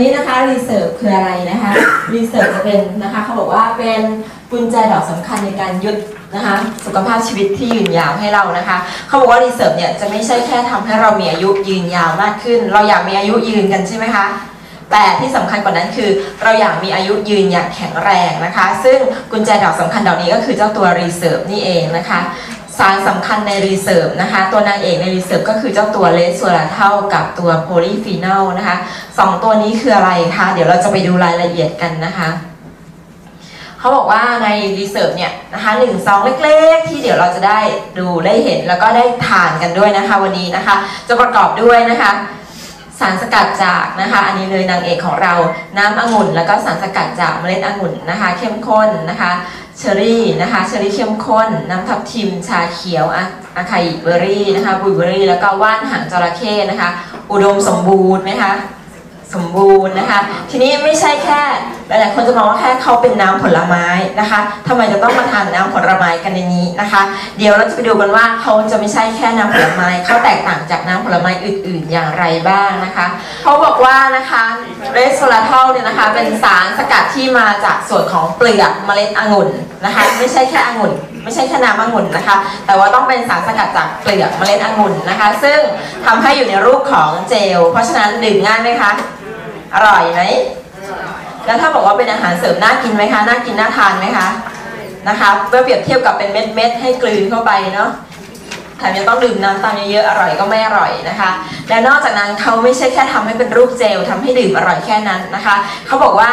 นี้นะคะรีเซิร์ฟคืออะไรนะคะรีเซิร์ฟจะเป็นนะคะเขาบอกว่าเป็นกุญแจดอกสำคัญในการยึดนะคะสุขภาพชีวิตที่ยืนยาวให้เรานะคะเขาบอกว่ารีเซิร์ฟเนี่ยจะไม่ใช่แค่ทำให้เรามีอายุยืนยาวมากขึ้น เราอยากมีอายุยืนกันใช่ไหมคะแต่ที่สำคัญกว่านั้นคือ เราอยากมีอายุยืนอย่างแข็งแรงนะคะ ซึ่งกุญแจดอกสำคัญดอกนี้ก็คือเจ้าตัวรีเซิร์ฟนี่เองนะคะ สารสำคัญในรีเซิร์ฟนะคะ ตัวนางเอกในรีเซิร์ฟก็คือเจ้าตัวเลสโซลาเทลกับตัวโพลีฟีนอลนะคะสองตัวนี้คืออะไรคะ เดี๋ยวเราจะไปดูรายละเอียดกันนะคะเขาบอกว่าในรีเซิร์ฟเนี่ยนะคะหนึ่งซองเล็กๆ ที่เดี๋ยวเราจะได้ดูได้เห็นแล้วก็ได้ทานกันด้วยนะคะวันนี้นะคะ จะประกอบด้วยนะคะ สารสกัดจากนะคะอันนี้เลยนางเอกของเราน้ำองุ่น แล้วก็สารสกัดจากเมล็ดองุ่นนะคะ เข้มข้นนะคะเชอรี่นะคะเชอรี่เข้มข้น น้ำทับทิม ชาเขียวอะอาคาอิเบอรี่นะคะบุยเบอรี่ แล้วก็ว่านหางจระเข้นะคะ อุดมสมบูรณ์ไหมคะ สมบูรณ์นะคะ ทีนี้ไม่ใช่แค่หลายๆคนจะมองว่าแค่เขาเป็นน้ำผลไม้นะคะทำไมจะต้องมาทานน้ำผลไม้กันในนี้นะคะ เดี๋ยวเราจะไปดูกันว่าเขาจะไม่ใช่แค่น้ำผลไม้เขาแตกต่างจากน้ำผลไม้อื่น ๆ อย่างไรบ้างนะคะเขาบอกว่านะคะเรสโซลาทอลเนี่ยนะคะ เป็นสารสกัดที่มาจากส่วนของเปลือกเมล็ดองุ่นนะคะ ไม่ใช่แค่องุ่นไม่ใช่แค่น้ำองุ่นนะคะ แต่ว่าต้องเป็นสารสกัดจากเปลือกเมล็ดองุ่นนะคะ ซึ่งทำให้อยู่ในรูปของเจล เพราะฉะนั้นดื่มง่ายไหมคะ อร่อยไหมแล้วถ้าบอกว่าเป็นอาหารเสริมน่ากินไหมคะ น่ากินน่าทานไหมคะ นะคะเมื่อเปรียบเทียบกับเป็นเม็ดเม็ดๆให้กลืนเข้าไปเนาะแถมยังต้องดื่มน้ำตามเยอะๆ อร่อยก็ไม่อร่อยนะคะ และนอกจากนั้นเขาไม่ใช่แค่ทำให้เป็นรูปเจลทำให้ดื่มอร่อยแค่นั้นนะคะ เขาบอกว่า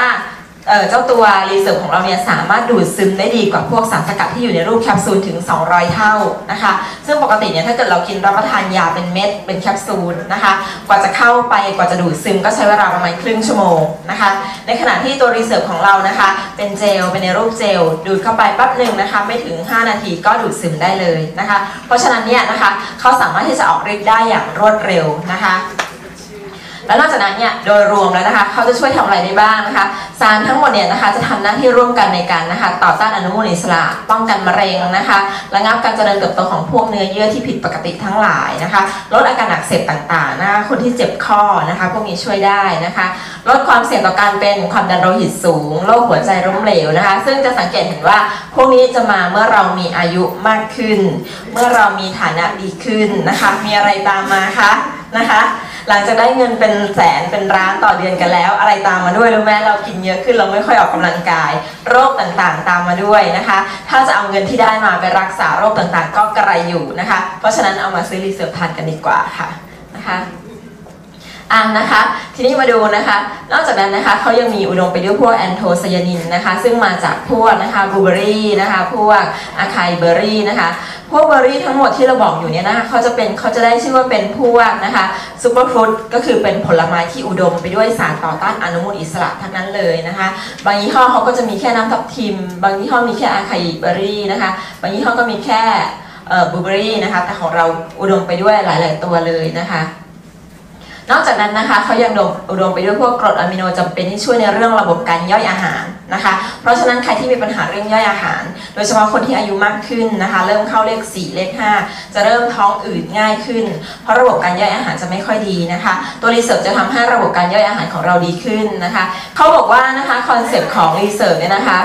เจ้าตัวรีเซิร์ฟของเราเนี่ยสามารถดูดซึมได้ดีกว่าพวกสารสกัดที่อยู่ในรูปแคปซูลถึง 200 เท่านะคะ ซึ่งปกติเนี่ยถ้าเกิดเรากินรับประทานยาเป็นเม็ดเป็นแคปซูลนะคะ กว่าจะเข้าไปกว่าจะดูดซึมก็ใช้เวลาประมาณครึ่งชั่วโมงนะคะ ในขณะที่ตัวรีเซิร์ฟของเรานะคะ เป็นเจลเป็นในรูปเจลดูดเข้าไปแป๊บหนึ่งนะคะไม่ถึง 5 นาทีก็ดูดซึมได้เลยนะคะ เพราะฉะนั้นเนี่ยนะคะเขาสามารถที่จะออกฤทธิ์ได้อย่างรวดเร็วนะคะ แล้วนอกจากนั้นเนี่ยโดยรวมแล้วนะคะเขาจะช่วยทำอะไรได้บ้างนะคะสารทั้งหมดเนี่ยนะคะจะทำหน้าที่ร่วมกันในการนะคะต่อต้านอนุมูลอิสระ ป้องกันมะเร็งนะคะระงับการเจริญเติบโตของพวกเนื้อเยื่อที่ผิดปกติทั้งหลายนะคะลดอาการอักเสบต่างๆนะคะคนที่เจ็บข้อนะคะพวกนี้ช่วยได้นะคะลดความเสี่ยงต่อการเป็นความดันโลหิตสูงโรคหัวใจล้มเหลวนะคะ ซึ่งจะสังเกตเห็นว่าพวกนี้จะมาเมื่อเรามีอายุมากขึ้น เมื่อเรามีฐานะดีขึ้นนะคะ มีอะไรตามมาคะนะคะ หลังจากได้เงินเป็นแสนเป็นร้านต่อเดือนกันแล้ว อะไรตามมาด้วยรู้ไหมเรากินเยอะขึ้นเราไม่ค่อยออกกำลังกาย โรคต่างๆตามมาด้วยนะคะ ถ้าจะเอาเงินที่ได้มาไปรักษาโรคต่างๆ ก็กระไรอยู่นะคะ เพราะฉะนั้นเอามาซื้อรีเซิร์ฟทานกันดีกว่าค่ะนะคะอะนะคะ ทีนี้มาดูนะคะ นอกจากนั้นนะคะเขายังมีอุดมไปด้วยพวกแอนโทไซยานินนะคะ ซึ่งมาจากพวกนะคะบลูเบอรี่นะคะ พวกอะคายเบอร์รี่นะคะ วกเบอร์รี่ทั้งหมดที่เราบอกอยู่เนี่ยนะคะเขาจะเป็นเขาจะได้ชื่อว่าเป็นพวกนะคะซูเปอร์ฟรุตก็คือเป็นผลไม้ที่อุดมไปด้วยสารต่อต้านอนุมูลอิสระทั้งนั้นเลยนะคะ บางยี่ห้อเขาก็จะมีแค่น้ำทับทิม บางยี่ห้อมีแค่อาคายเบอร์รี่นะคะ บางยี่ห้อก็มีแค่บลูเบอร์รี่นะคะ แต่ของเราอุดมไปด้วยหลาย ๆ ตัวเลยนะคะ นอกจากนั้นนะคะเขายังอุดมไปด้วยพวกกรดอะมิโนจำเป็นที่ช่วยในเรื่องระบบการย่อยอาหารนะคะ เพราะฉะนั้นใครที่มีปัญหาเรื่องย่อยอาหาร โดยเฉพาะคนที่อายุมากขึ้นนะคะ เริ่มเข้าเลข 4 เลข 5 จะเริ่มท้องอืดง่ายขึ้น เพราะระบบการย่อยอาหารจะไม่ค่อยดีนะคะ ตัวรีเสิร์ชจะทำให้ระบบการย่อยอาหารของเราดีขึ้นนะคะเขาบอกว่านะคะคอนเซปต์ของรีเสิร์ชเนี่ยนะคะ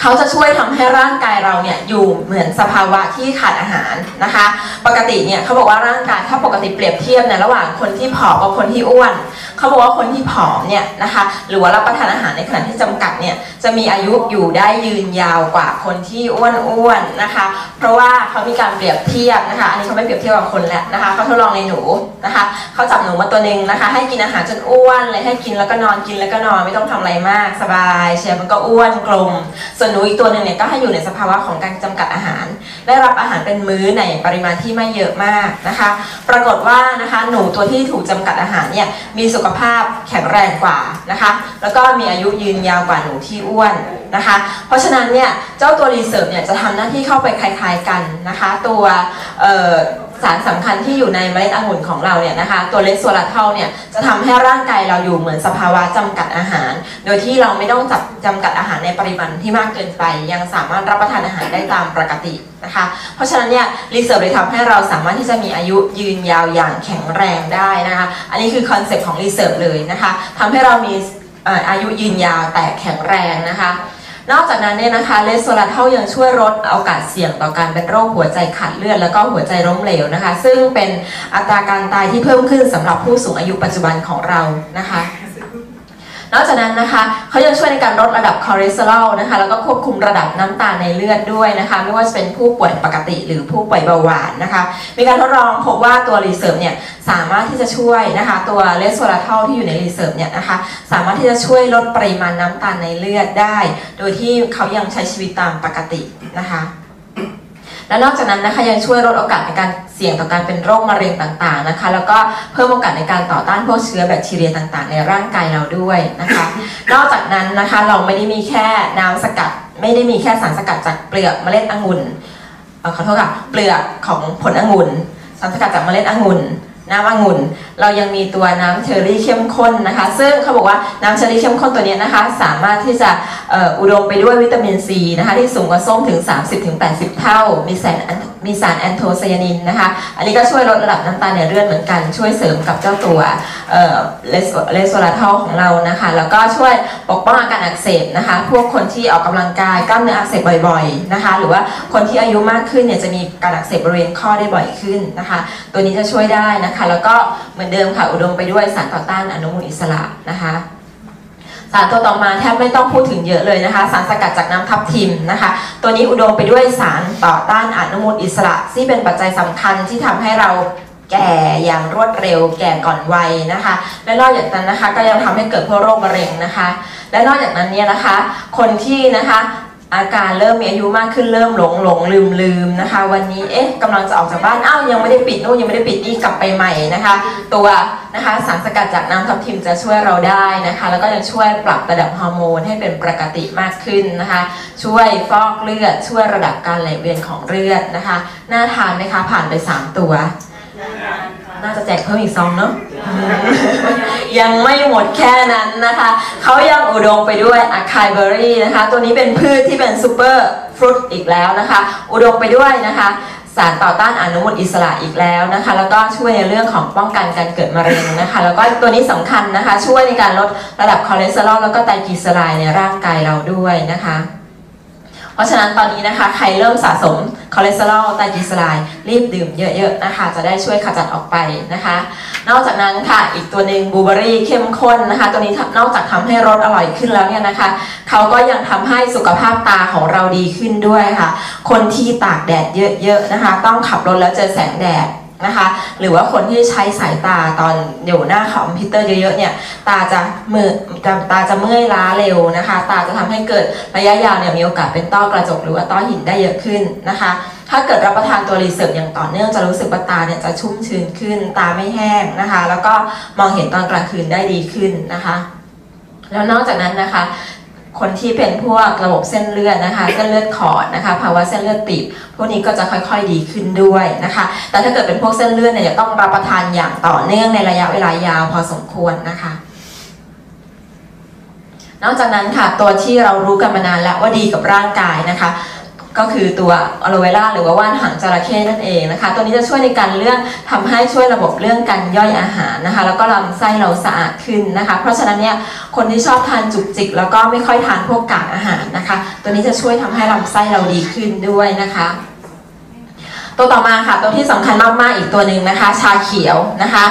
เขาจะช่วยทำให้ร่างกายเราเนี่ยอยู่เหมือนสภาวะที่ขาดอาหารนะคะ ปกติเนี่ยเขาบอกว่าร่างกายถ้าปกติเปรียบเทียบในระหว่างคนที่ผอมกับคนที่อ้วน เขาบอกว่าคนที่ผอมเนี่ยนะคะหรือว่ารับประทานอาหารในขณะที่จำกัดเนี่ยจะมีอายุอยู่ได้ยืนยาวกว่าคนที่อ้วนอ้วนๆนะคะ เพราะว่าเขามีการเปรียบเทียบนะคะอันนี้เขาไม่เปรียบเทียบกับคนแล้วนะคะเขาทดลองในหนูนะคะเขาจับหนูมาตัวหนึ่งนะคะ ให้กินอาหารจนอ้วนเลยให้กินแล้วก็นอนกินแล้วก็นอนไม่ต้องทำอะไรมากสบายเชียร์มันก็อ้วนกลม ส่วนหนูอีกตัวหนึ่งเนี่ยก็ให้อยู่ในสภาวะของการจำกัดอาหาร ได้รับอาหารเป็นมื้อในปริมาณที่ไม่เยอะมากนะคะ ปรากฏว่านะคะหนูตัวที่ถูกจำกัดอาหารเนี่ยมีสุขภาพแข็งแรงกว่านะคะ แล้วก็มีอายุยืนยาวกว่าหนูที่อ้วนนะคะ เพราะฉะนั้นเนี่ยเจ้าตัวรีเซิร์ฟเนี่ยจะทำหน้าที่เข้าไปคล้ายๆกันนะคะ ตัวเอ่อ สารสำคัญที่อยู่ในเมล็ดองุ่นของเราเนี่ยนะคะ ตัวเลสโซลาเทลเนี่ยจะทำให้ร่างกายเราอยู่เหมือนสภาวะจำกัดอาหาร โดยที่เราไม่ต้องจับจำกัดอาหารในปริมาณที่มากเกินไป ยังสามารถรับประทานอาหารได้ตามปกตินะคะ เพราะฉะนั้นเนี่ยรีเสิร์ชเลยทำให้เราสามารถที่จะมีอายุยืนยาวอย่างแข็งแรงได้นะคะ อันนี้คือคอนเซ็ปต์ของรีเสิร์ชเลยนะคะทำให้เรามีอายุยืนยาวแต่แข็งแรงนะคะ นอกจากนั้นเนี่ยนะคะเลสโซลาเทลยังช่วยลดโอกาสเสี่ยงต่อการเป็นโรคหัวใจขาดเลือดแล้วก็หัวใจล้มเหลวนะคะ ซึ่งเป็นอัตราการตายที่เพิ่มขึ้นสำหรับผู้สูงอายุปัจจุบันของเรานะคะ นอกจากนั้นนะคะเขายังช่วยในการลดระดับคอเลสเตอรอลนะคะแล้วก็ควบคุมระดับน้ำตาลในเลือดด้วยนะคะไม่ว่าจะเป็นผู้ป่วยปกติหรือผู้ป่วยเบาหวานนะคะมีการทดลองพบว่าตัวรีเซิร์ฟเนี่ยสามารถที่จะช่วยนะคะตัวเลสโซลาเทลที่อยู่ในรีเซิร์ฟเนี่ยนะคะสามารถที่จะช่วยลดปริมาณน้ำตาลในเลือดได้ โดยที่เขายังใช้ชีวิตตามปกตินะคะ และนอกจากนั้นนะคะยังช่วยลดโอกาสในการเสี่ยงต่อการเป็นโรคมะเร็งต่างๆนะคะ แล้วก็เพิ่มโอกาสในการต่อต้านพวกเชื้อแบคทีเรียต่างๆ ในร่างกายเราด้วยนะคะ นอกจากนั้นนะคะเราไม่ได้มีแค่น้ำสกัด ไม่ได้มีแค่สารสกัดจากเปลือกเมล็ดองุ่นขอโทษค่ะเปลือกของผลองุ่นสารสกัดจากเมล็ดองุ่น น้ำองุ่น เรายังมีตัวน้ำเชอร์รี่เข้มข้นนะคะ ซึ่งเขาบอกว่าน้ำเชอร์รี่เข้มข้นตัวนี้นะคะ สามารถที่จะอ,อ,อุดมไปด้วยวิตามินซีนะคะ ที่สูงกว่าส้มถึง 30-80 เท่า มีสารแอนมีสารแอนโทไซยานินนะคะ อันนี้ก็ช่วยลดระดับน้ำตาลในเลือดเหมือนกัน ช่วยเสริมกับเจ้าตัวเลสเลสโซลาทอลของเรานะคะ แล้วก็ช่วยปกป้องอาการอักเสบนะคะ พวกคนที่ออกกำลังกายกล้ามเนื้ออักเสบบ่อยๆนะคะ หรือว่าคนที่อายุมากขึ้นเนี่ยจะมีการอักเสบบริเวณข้อได้บ่อยขึ้นนะคะ ตัวนี้จะช่วยได้นะคะแล้วก็เหมือนเดิมค่ะอุดมไปด้วยสารต่อต้านอนุมูลอิสระนะคะสารตัวต่อมาแทบไม่ต้องพูดถึงเยอะเลยนะคะ สารสกัดจากน้ำทับทิมนะคะ ตัวนี้อุดมไปด้วยสารต่อต้านอนุมูลอิสระที่เป็นปัจจัยสำคัญที่ทำให้เราแก่อย่างรวดเร็วแก่ก่อนวัยนะคะ และนอกจากนั้นนะคะก็ยังทำให้เกิดพวกโรคมะเร็งนะคะ และนอกจากนั้นเนี่ยนะคะ คนที่นะคะ อาการเริ่มมีอายุมากขึ้นเริ่มหลงหลงลืมลืมนะคะ วันนี้เอ๊ะกำลังจะออกจากบ้านอ้าวยังไม่ได้ปิดนู่นยังไม่ได้ปิดนี่กลับไปใหม่นะคะ ตัวนะคะสารสกัดจากน้ำทับทิมจะช่วยเราได้นะคะ แล้วก็ยังช่วยปรับระดับฮอร์โมนให้เป็นปกติมากขึ้นนะคะ ช่วยฟอกเลือด ช่วยระดับการไหลเวียนของเลือดนะคะน่าทานไหมคะผ่านไป 3 ตัว น่าจะแจกเพิ่มอีกซองเนาะยังไม่หมดแค่นั้นนะคะ เขายังอุดมไปด้วยอะคายเบอรี่นะคะ ตัวนี้เป็นพืชที่เป็นซูเปอร์ฟรุตอีกแล้วนะคะ อุดมไปด้วยนะคะสารต่อต้านอนุมูลอิสระอีกแล้วนะคะ แล้วก็ช่วยในเรื่องของป้องกันการเกิดมะเร็งนะคะ แล้วก็ตัวนี้สำคัญนะคะ ช่วยในการลดระดับคอเลสเตอรอลแล้วก็ไตรกลีเซอไรด์ในร่างกายเราด้วยนะคะ เพราะฉะนั้นตอนนี้นะคะใครเริ่มสะสมคอเลสเตอรอลไตรกลีเซอไรด์รีบดื่มเยอะๆนะคะ จะได้ช่วยขจัดออกไปนะคะ นอกจากนั้นค่ะอีกตัวหนึ่งบูเบอรี่เข้มข้นนะคะ ตัวนี้นอกจากทำให้รสอร่อยขึ้นแล้วเนี่ยนะคะเขาก็ยังทำให้สุขภาพตาของเราดีขึ้นด้วยค่ะ คนที่ตากแดดเยอะๆนะคะ ต้องขับรถแล้วเจอแสงแดด นะคะ หรือว่าคนที่ใช้สายตาตอนอยู่หน้าคอมพิวเตอร์เยอะๆเนี่ย ตาจะมือตาจะเมื่อยล้าเร็วนะคะ ตาจะทำให้เกิดระยะยาวเนี่ยมีโอกาสเป็นต้อกระจกหรือว่าต้อหินได้เยอะขึ้นนะคะ ถ้าเกิดรับประทานตัวรีเซิร์ฟอย่างต่อเนื่องจะรู้สึกว่าตาเนี่ยจะชุ่มชื้นขึ้น ตาไม่แห้งนะคะ แล้วก็มองเห็นตอนกลางคืนได้ดีขึ้นนะคะแล้วนอกจากนั้นนะคะ คนที่เป็นพวกระบบเส้นเลือดนะคะเส้นเลือดขอดนะคะภาวะเส้นเลือดตีบพวกนี้ก็จะค่อยๆดีขึ้นด้วยนะคะ แต่ถ้าเกิดเป็นพวกเส้นเลือดเนี่ยจะต้องรับประทานอย่างต่อเนื่องในระยะเวลายาวพอสมควรนะคะ นอกจากนั้นค่ะตัวที่เรารู้กันมานานแล้วว่าดีกับร่างกายนะคะ ก็คือตัวอะโลเวราหรือว่าว่านหางจระเข้นั่นเองนะคะ ตัวนี้จะช่วยในการเรื่องทำให้ช่วยระบบเรื่องการย่อยอาหารนะคะ แล้วก็ลำไส้เราสะอาดขึ้นนะคะ เพราะฉะนั้นเนี่ยคนที่ชอบทานจุกจิก แล้วก็ไม่ค่อยทานพวกกากอาหารนะคะ ตัวนี้จะช่วยทำให้ลำไส้เราดีขึ้นด้วยนะคะ ตัวต่อมาค่ะตัวที่สำคัญมากๆอีกตัวหนึ่งนะคะ ชาเขียวนะคะ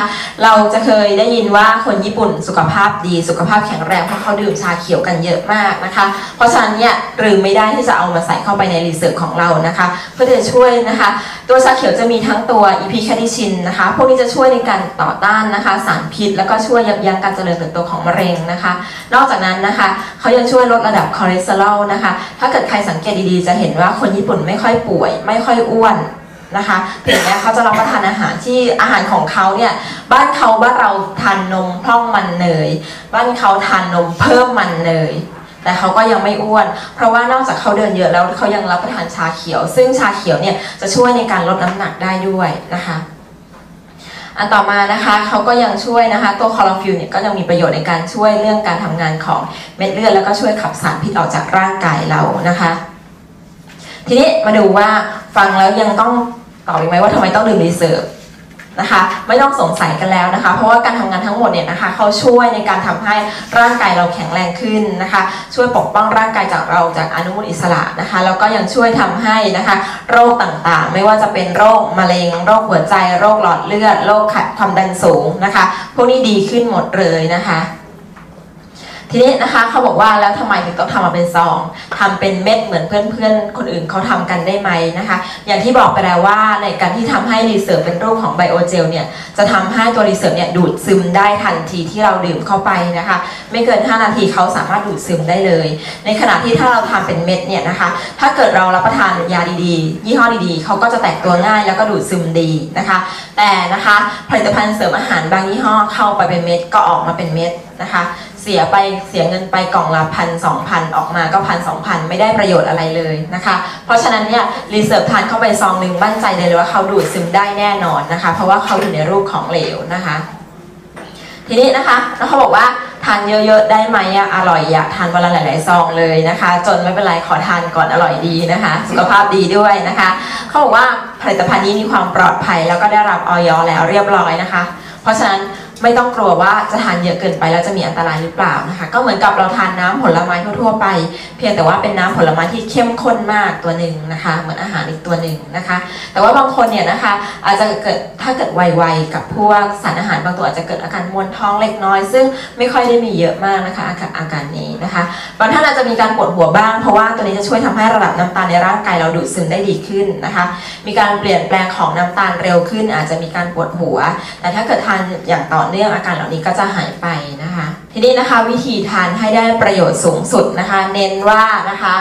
เราจะเคยได้ยินว่าคนญี่ปุ่นสุขภาพดีสุขภาพแข็งแรงเพราะเขาดื่มชาเขียวกันเยอะมากนะคะ เพราะฉะนั้นเนี่ยลืมไม่ได้ที่จะเอามาใส่เข้าไปในรีเสิร์ชของเรานะคะ เพื่อจะช่วยนะคะ ตัวชาเขียวจะมีทั้งตัวอีพีแคดิชินนะคะ พวกนี้จะช่วยในการต่อต้านนะคะ สารพิษ แล้วก็ช่วยยับยั้งการเจริญเติบโตของมะเร็งนะคะ นอกจากนั้นนะคะเขายังช่วยลดระดับคอเลสเตอรอลนะคะ ถ้าเกิดใครสังเกตดีๆจะเห็นว่าคนญี่ปุ่นไม่ค่อยป่วย ไม่ค่อยอ้วน นะคะถึงแม้เขาจะรับประทานอาหารที่อาหารของเขาเนี่ยบ้านเขาบ้านเราทานนมพร่องมันเนยบ้านเขาทานนมเพิ่มมันเนยแต่เขาก็ยังไม่อ้วน เพราะว่านอกจากเขาเดินเยอะแล้วเขายังรับประทานชาเขียว ซึ่งชาเขียวเนี่ยจะช่วยในการลดน้ำหนักได้ด้วยนะคะอันต่อมานะคะเขาก็ยังช่วยนะคะตัวคลอรฟิลเนี่ยก็ยังมีประโยชน์ในการช่วยเรื่องการทำงานของเม็ดเลือดแล้วก็ช่วยขับสารพิษออกจากร่างกายเรานะคะ ทีนี้มาดูว่าฟังแล้วยังต้อง ตอบอีกไหมว่าทำไมต้องดื่มรีเซิร์ฟนะคะไม่ต้องสงสัยกันแล้วนะคะ เพราะว่าการทำงานทั้งหมดเนี่ยนะคะเขาช่วยในการทำให้ร่างกายเราแข็งแรงขึ้นนะคะ ช่วยปกป้องร่างกายจากเราจากอนุมูลอิสระนะคะแล้วก็ยังช่วยทำให้นะคะ โรคต่างๆ ไม่ว่าจะเป็นโรคมะเร็ง โรคหัวใจ โรคหลอดเลือด โรคขัดความดันสูงนะคะ พวกนี้ดีขึ้นหมดเลยนะคะ ทีนี้นะคะเขาบอกว่าแล้วทำไมถึงต้องทำมาเป็นซองทำเป็นเม็ดเหมือนเพื่อนๆ คนอื่นเขาทำกันได้ไหมนะคะ อย่างที่บอกไปแล้วว่าในการที่ทำให้รีเซิร์ฟเป็นรูปของไบโอเจลเนี่ยจะทำให้ตัวรีเซิร์ฟเนี่ยดูดซึมได้ทันทีที่เราดื่มเข้าไปนะคะ ไม่เกิน 5 นาทีเขาสามารถดูดซึมได้เลย ในขณะที่ถ้าเราทำเป็นเม็ดเนี่ยนะคะ ถ้าเกิดเรารับประทานยาดีๆ ยี่ห้อดีๆเขาก็จะแตกตัวง่ายแล้วก็ดูดซึมดีนะคะ แต่นะคะผลิตภัณฑ์เสริมอาหารบางยี่ห้อเข้าไปเป็นเม็ดก็ออกมาเป็นเม็ดนะคะ เสียไปเสียเงินไปกล่องละพันสองพันออกมาก็พันสองพันไม่ได้ประโยชน์อะไรเลยนะคะ เพราะฉะนั้นเนี่ยรีเซิร์ฟทานเข้าไปซองหนึ่งมั่นใจได้เลยว่าเขาดูดซึมได้แน่นอนนะคะ เพราะว่าเขาอยู่ในรูปของเหลวนะคะ ทีนี้นะคะแล้วเขาบอกว่าทานเยอะๆได้ไหมอะอร่อยอยากทานวันละหลายๆซองเลยนะคะ จนไม่เป็นไรขอทานก่อนอร่อยดีนะคะ สุขภาพดีด้วยนะคะเขาบอกว่าผลิตภัณฑ์นี้มีความปลอดภัยแล้วก็ได้รับออยแล้วเรียบร้อยนะคะ เพราะฉะนั้น ไม่ต้องกลัวว่าจะทานเยอะเกินไปแล้วจะมีอันตรายหรือเปล่านะคะ ก็เหมือนกับเราทานน้ำผลไม้ทั่วๆไป เพียงแต่ว่าเป็นน้ำผลไม้ที่เข้มข้นมากตัวหนึ่งนะคะ เหมือนอาหารอีกตัวหนึ่งนะคะ แต่ว่าบางคนเนี่ยนะคะอาจจะเกิดถ้าเกิดไวๆกับพวกสารอาหารบางตัวอาจจะเกิดอาการมวนท้องเล็กน้อย ซึ่งไม่ค่อยได้มีเยอะมากนะคะอาการอาการนี้นะคะบางท่านอาจจะมีการปวดหัวบ้างเพราะว่าตัวนี้จะช่วยทำให้ระดับน้ำตาลในร่างกายเราดูดซึมได้ดีขึ้นนะคะ มีการเปลี่ยนแปลงของน้ำตาลเร็วขึ้น อาจจะมีการปวดหัว แต่ถ้าเกิดทานอย่างต่อเนื่องอาการเหล่านี้ก็จะหายไปนะคะ ทีนี้นะคะวิธีทานให้ได้ประโยชน์สูงสุดนะคะ เน้นว่านะคะ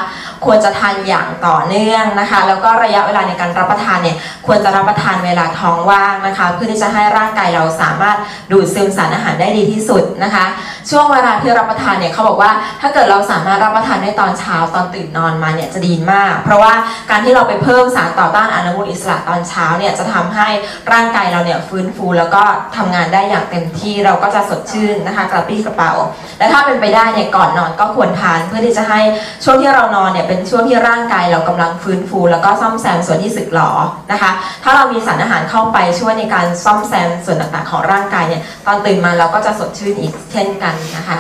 ควรจะทานอย่างต่อเนื่องนะคะ แล้วก็ระยะเวลาในการรับประทานเนี่ยควรจะรับประทานเวลาท้องว่างนะคะ เพื่อที่จะให้ร่างกายเราสามารถดูดซึมสารอาหารได้ดีที่สุดนะคะ ช่วงเวลาที่รับประทานเนี่ยเขาบอกว่าถ้าเกิดเราสามารถรับประทานได้ตอนเช้าตอนตื่นนอนมาเนี่ยจะดีมาก เพราะว่าการที่เราไปเพิ่มสารต่อต้านอนุมูลอิสระตอนเช้าเนี่ยจะทำให้ร่างกายเราเนี่ยฟื้นฟูแล้วก็ทำงานได้อย่างเต็มที่เราก็จะสดชื่นนะคะกระปรี้กระเป๋า และถ้าเป็นไปได้เนี่ยก่อนนอนก็ควรทานเพื่อที่จะให้ช่วงที่เรานอนเนี่ยเป็นช่วงที่ร่างกายเรากำลังฟื้นฟู แล้วก็ซ่อมแซมส่วนที่สึกหรอนะคะ ถ้าเรามีสารอาหารเข้าไปช่วยในการซ่อมแซมส่วนต่างๆ ของร่างกายเนี่ยตอนตื่นมาเราก็จะสดชื่นอีกเช่นกันนะคะ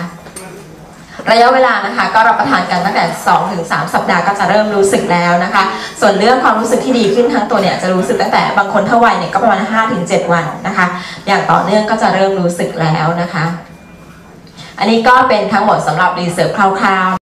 ระยะเวลานะคะ ก็รับประทานกันตั้งแต่2ถึง3สัปดาห์ก็จะเริ่มรู้สึกแล้วนะคะ ส่วนเรื่องความรู้สึกที่ดีขึ้นทั้งตัวเนี่ยจะรู้สึกตั้งแต่บางคนถ้าวัยเนี่ยก็ประมาณ5ถึง7วันนะคะ อย่างต่อเนื่องก็จะเริ่มรู้สึกแล้วนะคะ อันนี้ก็เป็นทั้งหมดสำหรับรีเสิร์ชคร่าวๆ